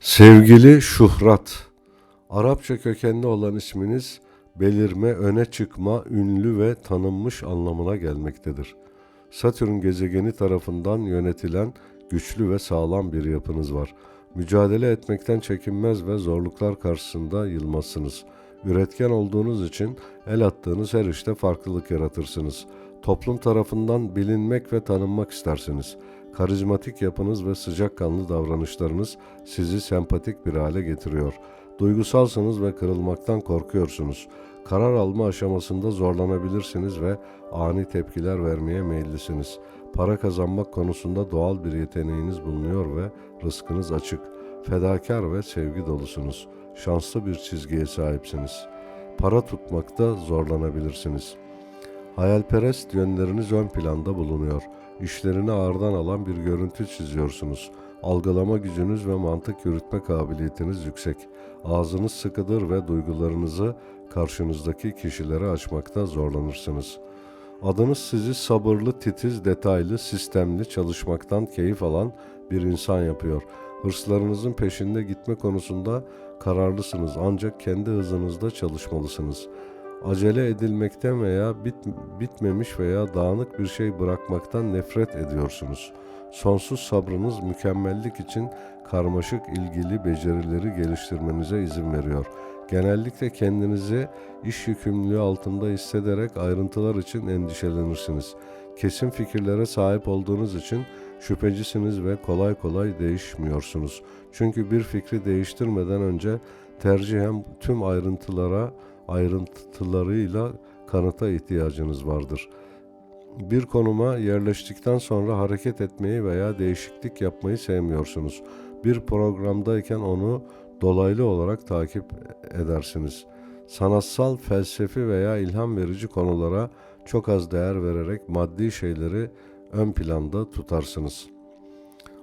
Sevgili Şuhrat, Arapça kökenli olan isminiz belirme, öne çıkma, ünlü ve tanınmış anlamına gelmektedir. Satürn gezegeni tarafından yönetilen güçlü ve sağlam bir yapınız var. Mücadele etmekten çekinmez ve zorluklar karşısında yılmazsınız. Üretken olduğunuz için el attığınız her işte farklılık yaratırsınız. Toplum tarafından bilinmek ve tanınmak istersiniz. Karizmatik yapınız ve sıcakkanlı davranışlarınız sizi sempatik bir hale getiriyor. Duygusalsınız ve kırılmaktan korkuyorsunuz. Karar alma aşamasında zorlanabilirsiniz ve ani tepkiler vermeye meyillisiniz. Para kazanmak konusunda doğal bir yeteneğiniz bulunuyor ve rızkınız açık. Fedakar ve sevgi dolusunuz. Şanslı bir çizgiye sahipsiniz. Para tutmakta zorlanabilirsiniz. Hayalperest yönleriniz ön planda bulunuyor. İşlerini ağırdan alan bir görüntü çiziyorsunuz. Algılama gücünüz ve mantık yürütme kabiliyetiniz yüksek. Ağzınız sıkıdır ve duygularınızı karşınızdaki kişilere açmakta zorlanırsınız. Adınız sizi sabırlı, titiz, detaylı, sistemli, çalışmaktan keyif alan bir insan yapıyor. Hırslarınızın peşinde gitme konusunda kararlısınız ancak kendi hızınızda çalışmalısınız. Acele edilmekten veya bit, bitmemiş veya dağınık bir şey bırakmaktan nefret ediyorsunuz. Sonsuz sabrınız mükemmellik için karmaşık ilgili becerileri geliştirmenize izin veriyor. Genellikle kendinizi iş yükümlülüğü altında hissederek ayrıntılar için endişelenirsiniz. Kesin fikirlere sahip olduğunuz için şüphecisiniz ve kolay kolay değişmiyorsunuz. Çünkü bir fikri değiştirmeden önce tercihen tüm ayrıntılara ayrıntılarıyla kanıta ihtiyacınız vardır. Bir konuma yerleştikten sonra hareket etmeyi veya değişiklik yapmayı sevmiyorsunuz. Bir programdayken onu dolaylı olarak takip edersiniz. Sanatsal, felsefi veya ilham verici konulara çok az değer vererek maddi şeyleri ön planda tutarsınız.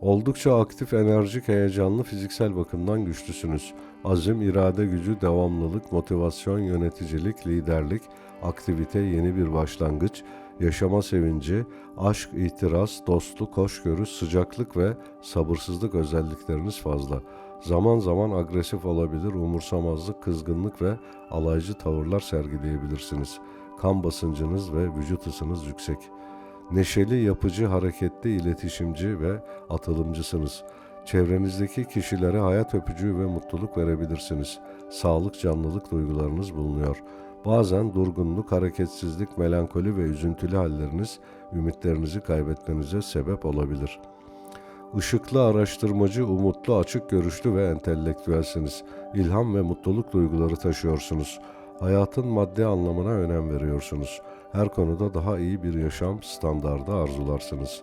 Oldukça aktif, enerjik, heyecanlı, fiziksel bakımdan güçlüsünüz. Azim, irade gücü, devamlılık, motivasyon, yöneticilik, liderlik, aktivite, yeni bir başlangıç, yaşama sevinci, aşk, itiraz, dostluk, hoşgörü, sıcaklık ve sabırsızlık özellikleriniz fazla. Zaman zaman agresif olabilir, umursamazlık, kızgınlık ve alaycı tavırlar sergileyebilirsiniz. Kan basıncınız ve vücut ısınız yüksek. Neşeli, yapıcı, hareketli, iletişimci ve atılımcısınız. Çevrenizdeki kişilere hayat öpücüğü ve mutluluk verebilirsiniz. Sağlık, canlılık duygularınız bulunuyor. Bazen durgunluk, hareketsizlik, melankoli ve üzüntülü halleriniz ümitlerinizi kaybetmenize sebep olabilir. Işıklı, araştırmacı, umutlu, açık görüşlü ve entelektüelsiniz. İlham ve mutluluk duyguları taşıyorsunuz. Hayatın maddi anlamına önem veriyorsunuz. Her konuda daha iyi bir yaşam standardı arzularsınız.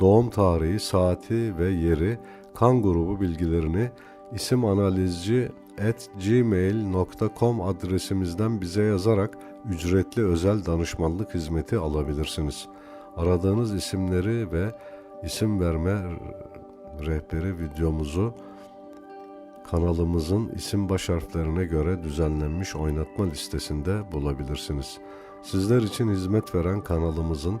doğum tarihi, saati ve yeri, kan grubu bilgilerini isim analizci at gmail.com adresimizden bize yazarak ücretli özel danışmanlık hizmeti alabilirsiniz. Aradığınız isimleri ve isim verme rehberi videomuzu kanalımızın isim baş harflerine göre düzenlenmiş oynatma listesinde bulabilirsiniz. Sizler için hizmet veren kanalımızın